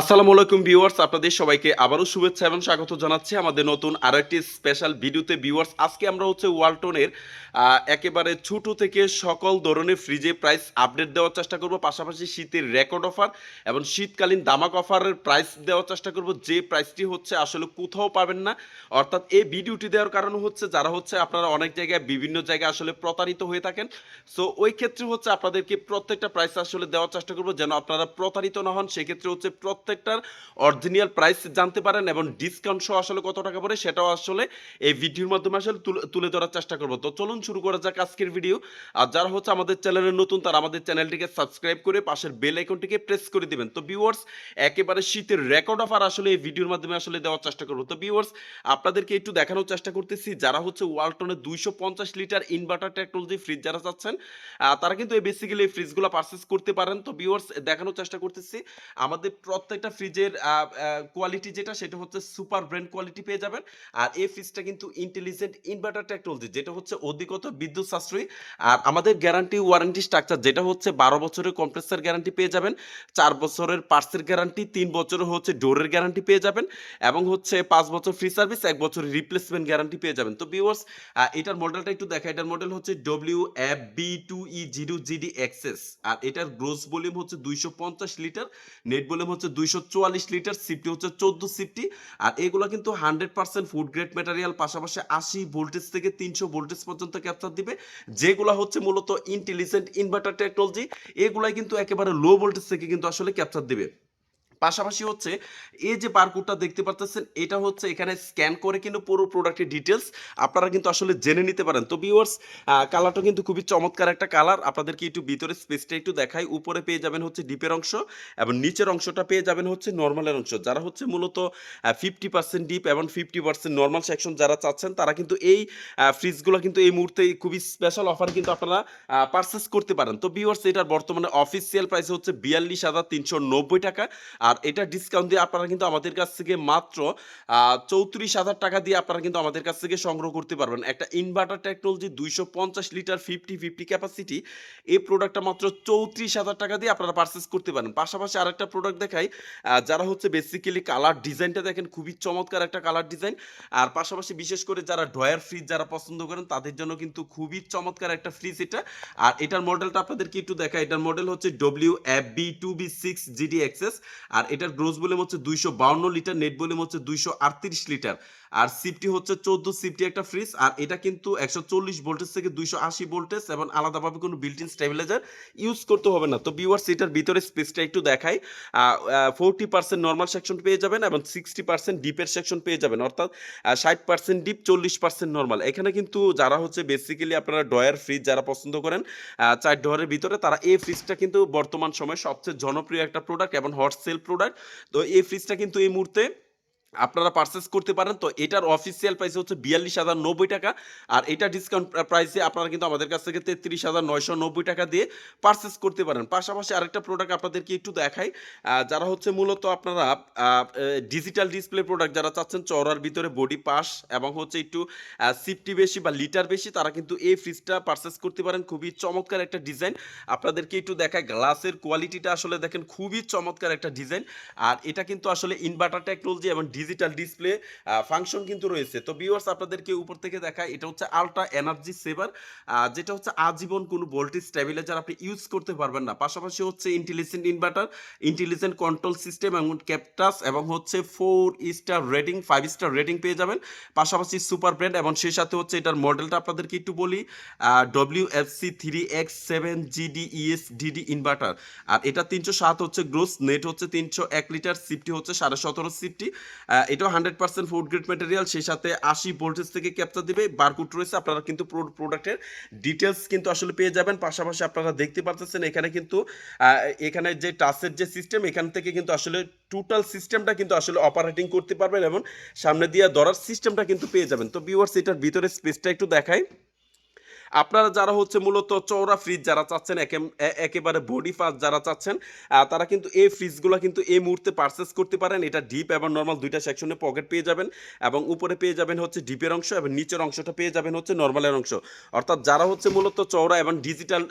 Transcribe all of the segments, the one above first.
আসসালামু আলাইকুম ভিউয়ার্স, আপনাদের সবাইকে আবারও শুভেচ্ছা এবং স্বাগত জানাচ্ছি আমাদের নতুন আরও একটি স্পেশাল ভিডিওতে। ভিউয়ার্স, আজকে আমরা হচ্ছে ওয়ালটনের একেবারে ছোট থেকে সকল ধরনের ফ্রিজে প্রাইস আপডেট দেওয়ার চেষ্টা করব, পাশাপাশি শীতের রেকর্ড অফার এবং শীতকালীন দামাক অফারের প্রাইস দেওয়ার চেষ্টা করব। যে প্রাইসটি হচ্ছে আসলে কোথাও পাবেন না। অর্থাৎ এই ভিডিওটি দেওয়ার কারণ হচ্ছে যারা হচ্ছে আপনারা অনেক জায়গায়, বিভিন্ন জায়গায় আসলে প্রতারিত হয়ে থাকেন। সো ওই ক্ষেত্রে হচ্ছে আপনাদেরকে প্রত্যেকটা প্রাইস আসলে দেওয়ার চেষ্টা করব, যেন আপনারা প্রতারিত না হন। সেক্ষেত্রে হচ্ছে প্রত্যেকটার অরিজিনাল প্রাইস জানতে পারেন এবং ডিসকাউন্ট সহ আসলে কত টাকা পড়ে সেটাও আসলে এই ভিডিওর মাধ্যমে আসলে তুলে- ধরার চেষ্টা করব। তো চলুন শুরু করা যাক আজকের ভিডিও আর যারা হচ্ছে আমাদের চ্যানেলে নতুন, তারা আমাদের চ্যানেলটিকে সাবস্ক্রাইব করে পাশের বেল আইকনটিকে প্রেস করে দিবেন। তো ভিউয়ার্স একেবারে শীতের রেকর্ড অফার আসলে এই ভিডিওর মাধ্যমে আসলে দেওয়ার চেষ্টা করব। তো ভিউয়ার্স আপনাদেরকে একটু দেখানোর চেষ্টা করতেছি, যারা হচ্ছে ওয়ালটনের দুইশো পঞ্চাশ লিটার ইনভার্টার টেকনোলজি ফ্রিজ যারা চাচ্ছেন তারা কিন্তু এই বেসিক্যালি এই ফ্রিজগুলো পারচেস করতে পারেন। তো ভিউয়ার্স দেখানোর চেষ্টা করতেছি, আমাদের প্রত্যেকটা ফ্রিজের কোয়ালিটি যেটা, সেটা হচ্ছে সুপার ব্র্যান্ড কোয়ালিটি পেয়ে যাবেন। আর এই ফ্রিজটা কিন্তু ইন্টেলিজেন্ট ইনভার্টার টেকনোলজি যেটা হচ্ছে অধিকতর বিদ্যুৎ সাশ্রয়ী। আর আমাদের গ্যারান্টি ওয়ারেন্টি স্ট্রাকচার যেটা হচ্ছে বারো বছরের কম্প্রেসার গ্যারান্টি পেয়ে যাবেন, চার বছরের পার্সের গ্যারান্টি তিন বছরের হচ্ছে ডোরের গ্যারান্টি পেয়ে যাবেন, এবং হচ্ছে পাঁচ বছর ফ্রি সার্ভিস এক বছর রিপ্লেসমেন্ট গ্যারান্টি পেয়ে যাবেন। তো ভিউয়ার্স এটার মডেলটা একটু দেখা এটার মডেল হচ্ছে W F B two E zero GD XS আর এটার গ্রোস ভলিউম হচ্ছে দুইশো পঞ্চাশ লিটার নেট ভলিউম হচ্ছে দুইশো চুয়াল্লিশ লিটার সিফটি হচ্ছে চোদ্দ সিফটি আর এগুলো কিন্তু hundred percent food grade material পাশাপাশি আশি ভোল্টেজ থেকে তিনশো ভোল্টেজ পর্যন্ত ক্যাপচার দিবে। যেগুলো হচ্ছে মূলত ইন্টেলিজেন্ট ইনভার্টার টেকনোলজি এগুলাই কিন্তু একেবারে লো ভোল্টেজ থেকে কিন্তু আসলে ক্যাপচার দিবে। পাশাপাশি হচ্ছে এই যে বারকোডটা দেখতে পাচ্ছেন এটা হচ্ছে এখানে স্ক্যান করে কিন্তু পুরো প্রোডাক্টের ডিটেলস আপনারা কিন্তু আসলে জেনে নিতে পারেন। তো ভিউয়ার্স কালারটা কিন্তু খুবই চমৎকার একটা কালার আপনাদেরকে একটু ভিতরে স্পেসটা একটু দেখাই। উপরে পেয়ে যাবেন হচ্ছে ডিপের অংশ এবং নিচের অংশটা পেয়ে যাবেন হচ্ছে নর্মালের অংশ। যারা হচ্ছে মূলত ফিফটি পার্সেন্ট ডিপ এবং ফিফটি পার্সেন্ট নর্মাল সেকশন যারা চাচ্ছেন, তারা কিন্তু এই ফ্রিজগুলো কিন্তু এই মুহূর্তে খুবই স্পেশাল অফার কিন্তু আপনারা পারচেস করতে পারেন। তো ভিউয়ার্স এটার বর্তমানে অফিসিয়াল প্রাইস হচ্ছে বিয়াল্লিশ হাজার তিনশো নব্বই টাকা। আর এটা ডিসকাউন্ট দিয়ে আপনারা কিন্তু আমাদের কাছ থেকে মাত্র চৌত্রিশ হাজার টাকা দিয়ে আপনারা কিন্তু আমাদের কাছ থেকে সংগ্রহ করতে পারবেন। একটা ইনভার্টার টেকনোলজি দুইশো পঞ্চাশ লিটার ফিফটি ফিফটি ক্যাপাসিটি এই প্রোডাক্টটা মাত্র চৌত্রিশ হাজার টাকা দিয়ে আপনারা পারচেস করতে পারেন। পাশাপাশি আরেকটা প্রোডাক্ট দেখাই যারা হচ্ছে বেসিক্যালি কালার ডিজাইনটা দেখেন, খুবই চমৎকার একটা কালার ডিজাইন আর পাশাপাশি বিশেষ করে যারা ড্রয়ার ফ্রিজ যারা পছন্দ করেন, তাদের জন্য কিন্তু খুবই চমৎকার একটা ফ্রিজ এটা। আর এটার মডেলটা আপনাদেরকে একটু দেখা এটার মডেল হচ্ছে W F B two B six GD XS আর এটার গ্রোস ভলিউম হচ্ছে দুইশো লিটার নেট ভলিউম হচ্ছে দুইশো আটত্রিশ লিটার। আর সিফটি হচ্ছে চোদ্দ সিফটি একটা ফ্রিজ আর এটা কিন্তু একশো চল্লিশ ভোল্টেজ থেকে দুইশো আশি ভোল্টেজ এবং আলাদাভাবে কোনো বিল্ট ইন স্টেবিলাইজার ইউজ করতে হবে না। তো ভিউয়ার্স এটার ভিতরে স্পেসটা একটু দেখাই। ফোরটি পার্সেন্ট নর্মাল সেকশন পেয়ে যাবেন এবং সিক্সটি পার্সেন্ট ডিপের সেকশন পেয়ে যাবেন। অর্থাৎ ষাট পার্সেন্ট ডিপ চল্লিশ পার্সেন্ট নর্মাল এখানে কিন্তু যারা হচ্ছে বেসিক্যালি আপনারা ডয়ার ফ্রিজ যারা পছন্দ করেন চার ডয়ারের ভিতরে তারা এই ফ্রিজটা কিন্তু বর্তমান সময়ে সবচেয়ে জনপ্রিয় একটা প্রোডাক্ট এবং হট সেল প্রোডাক্ট তো এই ফ্রিজটা কিন্তু এই মুহূর্তে আপনারা পারচেস করতে পারেন। তো এটার অফিসিয়াল প্রাইস হচ্ছে বিয়াল্লিশ হাজার নব্বই টাকা। আর এটা ডিসকাউন্ট প্রাইসে আপনারা কিন্তু আমাদের কাছ থেকে তেত্রিশ হাজার নয়শো নব্বই টাকা দিয়ে পারচেস করতে পারেন। পাশাপাশি আরেকটা প্রোডাক্ট আপনাদেরকে একটু দেখাই। যারা হচ্ছে মূলত আপনারা ডিজিটাল ডিসপ্লে প্রোডাক্ট যারা চাচ্ছেন, চওড়ার ভিতরে বডি পাস এবং হচ্ছে একটু সিফটি বেশি বা লিটার বেশি, তারা কিন্তু এই ফ্রিজটা পারচেস করতে পারেন। খুবই চমৎকার একটা ডিজাইন আপনাদেরকে একটু দেখায় গ্লাসের কোয়ালিটিটা আসলে দেখেন, খুবই চমৎকার একটা ডিজাইন আর এটা কিন্তু আসলে ইনভার্টার টেকনোলজি এবং ডিজিটাল ডিসপ্লে ফাংশন কিন্তু রয়েছে। তো ভিউয়ার্স আপনাদেরকে উপর থেকে দেখায়, এটা হচ্ছে আলট্রা এনার্জি সেভার যেটা হচ্ছে আজীবন কোনো ভোল্টেজ স্টেবিলাইজার আপনি ইউজ করতে পারবেন না। পাশাপাশি হচ্ছে intelligent inverter intelligent control system এবং ক্যাপটাস এবং হচ্ছে four star rating five star rating পেয়ে যাবেন। পাশাপাশি সুপার ব্র্যান্ড এবং সেই সাথে হচ্ছে এটার মডেলটা আপনাদেরকে একটু বলি W F C three X seven GD ES DD inverter আর এটা তিনশো সাত হচ্ছে গ্রোস নেট হচ্ছে তিনশো এক লিটার সিফটি হচ্ছে সাড়ে সতেরো সিফটি এটাও hundred percent food grade material সেই সাথে আশি ভোল্টেজ থেকে ক্যাপচার দিবে। বারকুট রয়েছে, আপনারা কিন্তু প্রোডাক্টের ডিটেলস কিন্তু আসলে পেয়ে যাবেন। পাশাপাশি আপনারা দেখতে পাচ্ছেন এখানে কিন্তু এখানে যে টাচের যে সিস্টেম এখান থেকে কিন্তু আসলে টোটাল সিস্টেমটা কিন্তু আসলে অপারেটিং করতে পারবেন এবং সামনে দিয়ে ধরার সিস্টেমটা কিন্তু পেয়ে যাবেন। তো ভিউয়ার্স এটার ভিতরে স্পেসটা একটু দেখাই। আপনারা যারা হচ্ছে মূলত চওড়া ফ্রিজ যারা চাচ্ছেন, একে- একেবারে বডি ফাস্ট যারা চাচ্ছেন তারা কিন্তু এই ফ্রিজগুলো কিন্তু এই মুহূর্তে পারচেস করতে পারেন। এটা ডিপ এবং নর্মাল দুইটা সেকশনে পকেট পেয়ে যাবেন এবং উপরে পেয়ে যাবেন হচ্ছে ডিপের অংশ এবং নিচের অংশটা পেয়ে যাবেন হচ্ছে নর্মালের অংশ। অর্থাৎ যারা হচ্ছে মূলত চওড়া এবং ডিজিটাল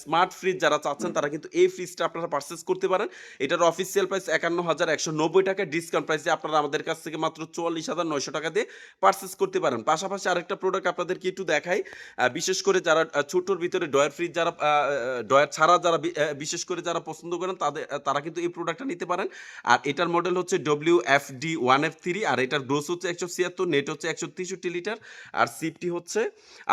স্মার্ট ফ্রিজ যারা চাচ্ছেন, তারা কিন্তু এই ফ্রিজটা আপনারা পারচেস করতে পারেন। এটার অফিসিয়াল প্রাইস একান্ন হাজার একশো নব্বই টাকা ডিসকাউন্ট প্রাইসে আপনারা আমাদের কাছ থেকে মাত্র চুয়াল্লিশ হাজার নয়শো টাকা দিয়ে পারচেস করতে পারেন। পাশাপাশি আরেকটা প্রোডাক্ট আপনাদেরকে একটু দেখাই বিশেষ করে যারা ছোটোর ভিতরে ডয়ার ফ্রিজ যারা ডয়ার ছাড়া যারা বিশেষ করে যারা পছন্দ করেন তাদের তারা কিন্তু এই প্রোডাক্টটা নিতে পারেন। আর এটার মডেল হচ্ছে W F D one F three আর এটার গ্রোস হচ্ছে একশো ছিয়াত্তর নেট হচ্ছে একশো তেষট্টি লিটার আর সিপটি হচ্ছে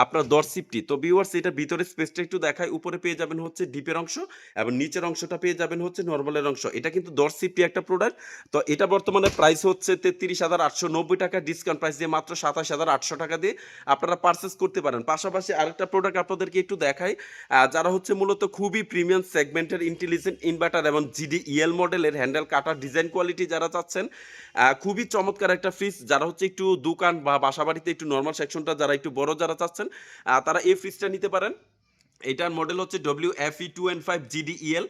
আপনার দশ সিপটি তো ভিউয়ার্স এটার ভিতরে স্পেসটা একটু দেখায় উপরে পেয়ে যাবেন হচ্ছে ডিপের অংশ, এবং নিচের অংশটা পেয়ে যাবেন হচ্ছে নর্মালের অংশ। এটা কিন্তু দশ সিপটি একটা প্রোডাক্ট তো এটা বর্তমানে প্রাইস হচ্ছে তেত্রিশ হাজার আটশো নব্বই টাকা ডিসকাউন্ট প্রাইস দিয়ে মাত্র সাতাশ হাজার আটশো টাকা দিয়ে আপনারা পারচেস করতে পারেন। পাশাপাশি আরেকটা প্রোডাক্ট আপনাদেরকে একটু দেখাই। যারা হচ্ছে মূলত খুবই প্রিমিয়াম সেগমেন্টের ইন্টেলিজেন্ট ইনভার্টার এবং জিডি ইএল মডেলের হ্যান্ডেল কাটার ডিজাইন কোয়ালিটি যারা চাচ্ছেন খুবই চমৎকার একটা ফ্রিজ যারা হচ্ছে একটু দোকান বা বাসা বাড়িতে একটু নর্মাল সেকশনটা যারা একটু বড় যারা চাচ্ছেন তারা এই ফ্রিজটা নিতে পারেন। এটার মডেল হচ্ছে W F E two N five GDEL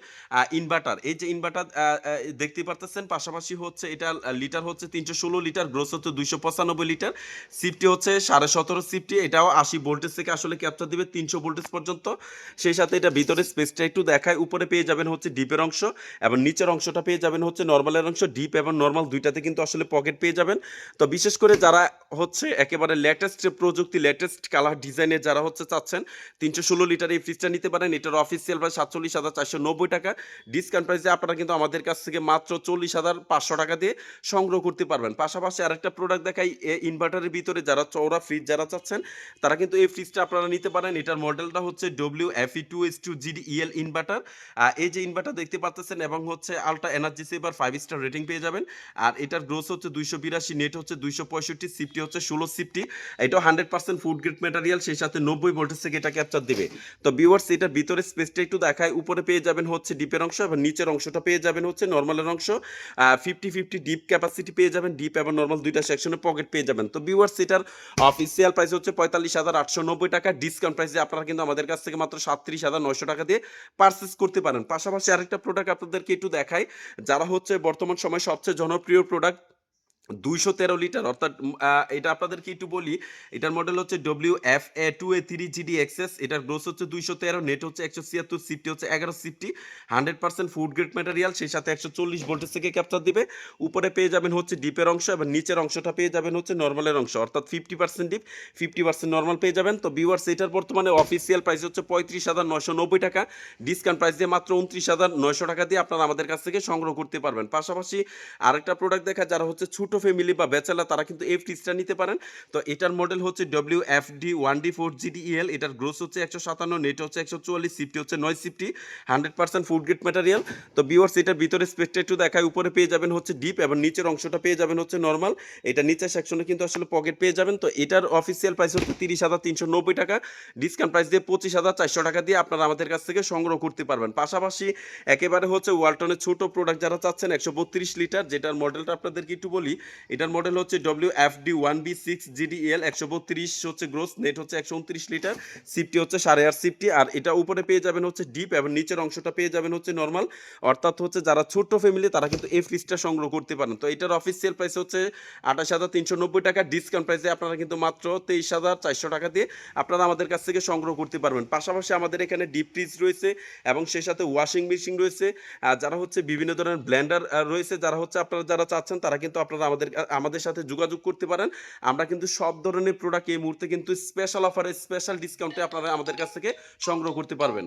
inverter এই যে ইনভার্টার দেখতে পারতেছেন, পাশাপাশি হচ্ছে এটা লিটার হচ্ছে তিনশো ষোলো লিটার গ্রোস হচ্ছে দুইশো পঁচানব্বই লিটার সিফটি হচ্ছে সাড়ে সতেরো সিফটি এটাও আশি ভোল্টেজ থেকে আসলে ক্যাপচার দিবে তিনশো ভোল্টেজ পর্যন্ত। সেই সাথে এটা ভিতরে স্পেসটা একটু দেখায়, উপরে পেয়ে যাবেন হচ্ছে ডিপের অংশ এবং নিচের অংশটা পেয়ে যাবেন হচ্ছে নর্মালের অংশ ডিপ এবং নর্মাল দুইটাতে কিন্তু আসলে পকেট পেয়ে যাবেন। তো বিশেষ করে যারা হচ্ছে একেবারে লেটেস্ট প্রযুক্তি লেটেস্ট কালার ডিজাইনের যারা হচ্ছে চাচ্ছেন, তিনশো ষোলো লিটার এই ফ্রিজটা নিতে পারেন। এটার অফিসিয়াল প্রাইস সাতচল্লিশ হাজার চারশো নব্বই টাকা। ডিসকাউন্ট প্রাইসে আপনারা কিন্তু আমাদের কাছ থেকে মাত্র চল্লিশ হাজার পাঁচশো টাকা দিয়ে সংগ্রহ করতে পারবেন। পাশাপাশি আরেকটা প্রোডাক্ট দেখাই ইনভার্টারের ভিতরে যারা চৌড়া ফ্রিজ যারা চাচ্ছেন, তারা কিন্তু এই ফ্রিজটা আপনারা নিতে পারেন। এটার মডেলটা হচ্ছে W F two S two GD EL inverter এই যে ইনভার্টার দেখতে পাচ্ছেন এবং হচ্ছে ultra energy saver five star rating পেয়ে যাবেন। আর এটার গ্রোস হচ্ছে দুইশো বিরাশি নেট হচ্ছে দুইশো পঁয়ষট্টি সিফটি হচ্ছে ষোলো সিফটি এটাও hundred percent food grade material সেই সাথে নব্বই ভোল্টেজ থেকে এটা ক্যাপচার দেবে। তো ভিউয়ার্স এটার ভিতরে স্পেসটা একটু দেখায়। উপরে পেয়ে যাবেন হচ্ছে ডিপের অংশ এবং নিচের অংশটা পেয়ে যাবেন হচ্ছে নর্মালের অংশ। ফিফটি ফিফটি ডিপ ক্যাপাসিটি পেয়ে যাবেন ডিপ এবং নর্মাল দুইটা সেকশনে পকেট পেয়ে যাবেন। তো ভিউয়ার্স এটার অফিসিয়াল প্রাইস হচ্ছে পঁয়তাল্লিশ হাজার আটশো নব্বই টাকা। ডিসকাউন্ট প্রাইসে আপনারা কিন্তু আমাদের কাছ থেকে মাত্র সাতত্রিশ হাজার নয়শো টাকা দিয়ে পারচেস করতে পারেন। পাশাপাশি আরেকটা প্রোডাক্ট আপনাদেরকে একটু দেখায় যারা হচ্ছে বর্তমান সময় সবচেয়ে জনপ্রিয় প্রোডাক্ট দুইশো তেরো লিটার, অর্থাৎ এটা আপনাদেরকে একটু বলি, এটার মডেল হচ্ছে W F A two A three GD XS এটার গ্রোস হচ্ছে দুইশো তেরো নেট হচ্ছে একশো ছিয়াত্তর সিফটি হচ্ছে এগারো CFT hundred percent food grade material সেই সাথে একশো চল্লিশ ভোল্টেজ থেকে ক্যাপচার দিবে। উপরে পেয়ে যাবেন হচ্ছে ডিপের অংশ এবং নিচের অংশটা পেয়ে যাবেন হচ্ছে নর্মালের অংশ, অর্থাৎ fifty percent deep fifty percent normal পেয়ে যাবেন। তো ভিউয়ার্স এটার বর্তমানে অফিসিয়াল প্রাইস হচ্ছে পঁয়ত্রিশ হাজার নয়শো নব্বই টাকা ডিসকাউন্ট প্রাইস দিয়ে মাত্র উনত্রিশ হাজার নয়শো টাকা দিয়ে আপনারা আমাদের কাছ থেকে সংগ্রহ করতে পারবেন। পাশাপাশি আরেকটা প্রোডাক্ট দেখা, যারা হচ্ছে ছোট ফ্যামিলি বা ব্যাচেলার তারা কিন্তু এই ফ্রিজটা নিতে পারেন। তো এটার মডেল হচ্ছে W F D one D four GDL এটার গ্রোস হচ্ছে একশো সাতান্ন নেট হচ্ছে একশো চুয়াল্লিশ সিফটি হচ্ছে নয় CFT hundred percent food grade material তো বিওয়ার্স এটার ভিতরে স্পেসটা একটু দেখায়, উপরে পেয়ে যাবেন হচ্ছে ডিপ এবং নিচের অংশটা পেয়ে যাবেন হচ্ছে নর্মাল এটা নিচের সেকশনে কিন্তু আসলে পকেট পেয়ে যাবেন। তো এটার অফিসিয়াল প্রাইস হচ্ছে তিরিশ হাজার তিনশো নব্বই টাকা। ডিসকাউন্ট প্রাইস দিয়ে পঁচিশ হাজার চারশো টাকা দিয়ে আপনারা আমাদের কাছ থেকে সংগ্রহ করতে পারবেন। পাশাপাশি একেবারে হচ্ছে ওয়ালটনের ছোট প্রোডাক্ট যারা চাচ্ছেন, একশো বত্রিশ লিটার, যেটার মডেলটা আপনাদেরকে একটু বলি এটার মডেল হচ্ছে W F D one B six GDL একশো বত্রিশ হচ্ছে গ্রোস নেট হচ্ছে একশো উনত্রিশ লিটার সিফটি হচ্ছে সাড়ে আট সিফটি আর এটা উপরে পেয়ে যাবেন হচ্ছে ডিপ এবং নিচের অংশটা পেয়ে যাবেন হচ্ছে নর্মাল অর্থাৎ হচ্ছে যারা ছোট্ট ফ্যামিলি তারা কিন্তু এই ফ্রিজটা সংগ্রহ করতে পারেন। তো এটার অফিসিয়াল প্রাইস হচ্ছে আঠাশ হাজার তিনশো নব্বই টাকা ডিসকাউন্ট প্রাইসে আপনারা কিন্তু মাত্র তেইশ হাজার চারশো টাকা দিয়ে আপনারা আমাদের কাছ থেকে সংগ্রহ করতে পারবেন। পাশাপাশি আমাদের এখানে ডিপ ফ্রিজ রয়েছে এবং সেই সাথে ওয়াশিং মেশিন রয়েছে আর যারা হচ্ছে বিভিন্ন ধরনের ব্ল্যান্ডার রয়েছে, যারা হচ্ছে আপনারা যারা চাচ্ছেন, তারা কিন্তু আপনারা আমাদের আমাদের সাথে যোগাযোগ করতে পারেন। আমরা কিন্তু সব ধরনের প্রোডাক্ট এই মুহূর্তে কিন্তু স্পেশাল অফারে স্পেশাল ডিসকাউন্টে আপনারা আমাদের কাছ থেকে সংগ্রহ করতে পারবেন।